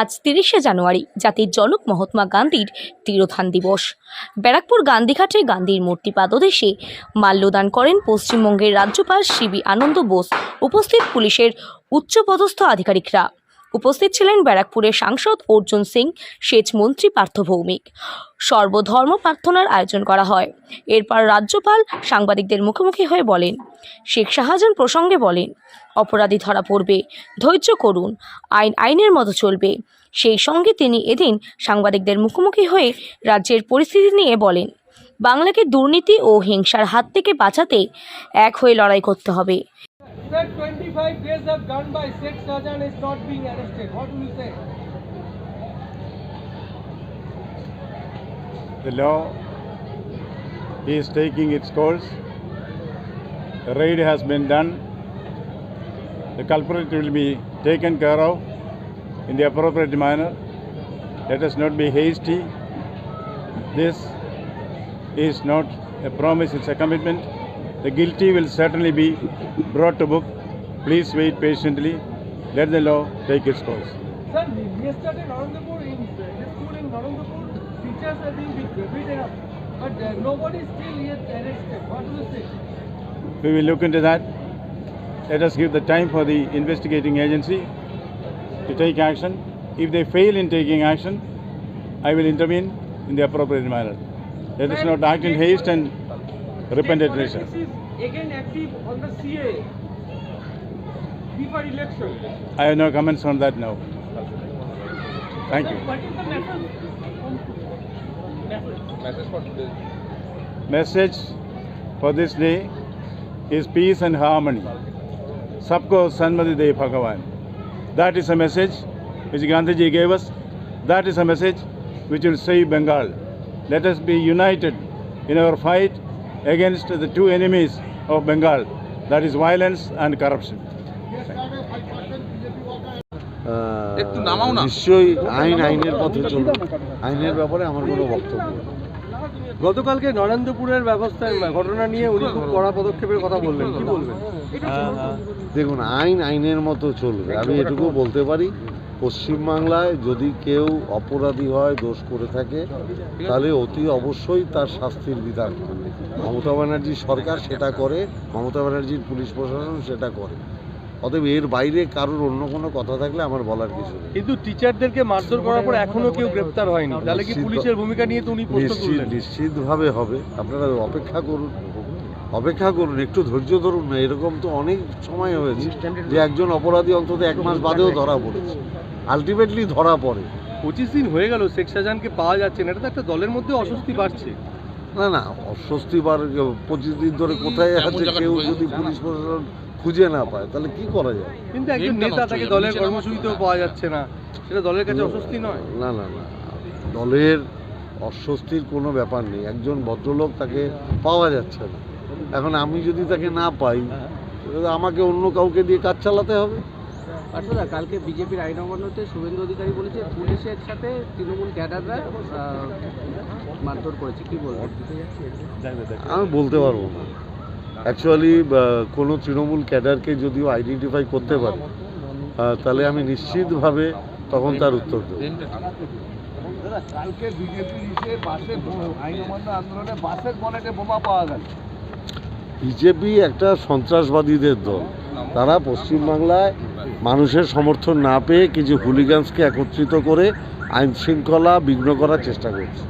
আজ তিরিশে জানুয়ারি, জাতির জনক মহাত্মা গান্ধীর তিরোধান দিবস। ব্যারাকপুর গান্ধীঘাটে গান্ধীর মূর্তি পাদদেশে মাল্যদান করেন পশ্চিমবঙ্গের রাজ্যপাল শিবি আনন্দ বোস। উপস্থিত পুলিশের উচ্চপদস্থ আধিকারিকরা। উপস্থিত ছিলেন ব্যারাকপুরের সাংসদ অর্জুন সিং, সেচ মন্ত্রী পার্থ ভৌমিক। সর্বধর্ম প্রার্থনার আয়োজন করা হয়। এরপর রাজ্যপাল সাংবাদিকদের মুখোমুখি হয়ে বলেন, শেখ শাহজাহান প্রসঙ্গে বলেন, অপরাধী ধরা পড়বে, ধৈর্য করুন, আইন আইনের মতো চলবে। সেই সঙ্গে তিনি এদিন সাংবাদিকদের মুখোমুখি হয়ে রাজ্যের পরিস্থিতি নিয়ে বলেন, বাংলাকে দুর্নীতি ও হিংসার হাত থেকে বাঁচাতে এক হয়ে লড়াই করতে হবে। 25 days have gone by. Sheikh Shahjahan is not being arrested. What will you say? The law is taking its course. The raid has been done. The culprit will be taken care of in the appropriate manner. Let us not be hasty. This is not a promise, it's a commitment. The guilty will certainly be brought to book. Please wait patiently. Let the law take its course. Sir, yesterday Narendra in the school in Narendra teachers are being beaten up. But uh, nobody is still yet arrested. What do you say? We will look into that. Let us give the time for the investigating agency to take action. If they fail in taking action, I will intervene in the appropriate manner. Let us not act in haste and repent at nature. politics is again active on the CA. Before election. I have no comments on that now. Thank you. What is the message? Message. Message for this day is peace and harmony. Sabko Sanmati De Bhagavan. That is a message which Gandhiji gave us. That is a message which will save Bengal. Let us be united in our fight against the two enemies of Bengal that is violence and corruption. একটু নামাও না। নিশ্চয়ই আইন আইনের পথে চলবে। আইনের ব্যাপারে আমার কোনো বক্তব্য গতকালকে নরেন্দ্রপুরের ব্যবস্থা ঘটনা নিয়ে উনি খুব কড়া পদক্ষেপের কথা বললেন। কি বলবেন দেখুন আইন আইনের মতো চলবে। আমি এটুকু বলতে পারি পশ্চিমবাংলায় যদি কেউ অপরাধী হয় দোষ করে থাকে তাহলে অতি অবশ্যই তার শাস্তির বিধান মমতা ব্যানার্জির সরকার সেটা করে মমতা ব্যানার্জির পুলিশ প্রশাসন সেটা করে। অতএব এর বাইরে কারোর অন্য কোনো কথা থাকলে আমার বলার কিছু নেই। কিন্তু টিচারদেরকে মারধর করার পর এখনও কেউ গ্রেফতার হয়নি। তাহলে কি পুলিশের ভূমিকা নিয়ে তো উনি প্রশ্ন নিশ্চিত তুললেন? নিশ্চিতভাবে হবে। আপনারা অপেক্ষা করুন। অপেক্ষা করুন। একটু ধৈর্য ধরুন না এরকম তো অনেক সময় হয়েছে যে একজন অপরাধী অন্তত এক মাস বাদেও ধরা পড়েছে। আলটিমেটলি ধরা পড়ে। পঁচিশ দিন হয়ে গেল শেখ শাহজাহানকে পাওয়া যাচ্ছে না। এটা তো একটা দলের মধ্যে অস্বস্তি বাড়ছে। না না অস্বস্তি বার পঁচিশ দিন ধরে কোথায় আছে? কেউ যদি পুলিশ প্রশাসন খুঁজে না পায় তাহলে কি করা যায়? কিন্তু একজন নেতা তাকে দলের কর্মসূচিতেও পাওয়া যাচ্ছে না। সেটা দলের কাছে অস্বস্তি নয়। না না না। দলের অস্বস্তির কোনো ব্যাপার নেই। একজন ভদ্রলোক তাকে পাওয়া যাচ্ছে না। এখন আমি যদি তাকে না পাই আমাকে অন্য কাউকে দিয়ে কাজ চালাতে হবে। পার্থদা কালকে বিজেপির আইন অমান্যতে শুভেন্দু অধিকারী বলেছে পুলিশের সাথে তৃণমূল ক্যাডাররা মারধর করেছে। কি বলবেন? আমি বলতে পারব না। অ্যাকচুয়ালি কোনো তৃণমূল ক্যাডারকে যদিও আইডেন্টিফাই করতে পারে তাহলে আমি নিশ্চিতভাবে তখন তার উত্তর দেবো। কালকে বিজেপির ইসে বাসে আইন অমান্য আন্দোলনে বাসের বনেটে বোমা পাওয়া গেল। বিজেপি একটা সন্ত্রাসবাদীদের দল। তারা পশ্চিমবাংলায় মানুষের সমর্থন না পেয়ে কিছু হুলিগান্সকে একত্রিত করে আইন শৃঙ্খলা বিঘ্ন করার চেষ্টা করছে।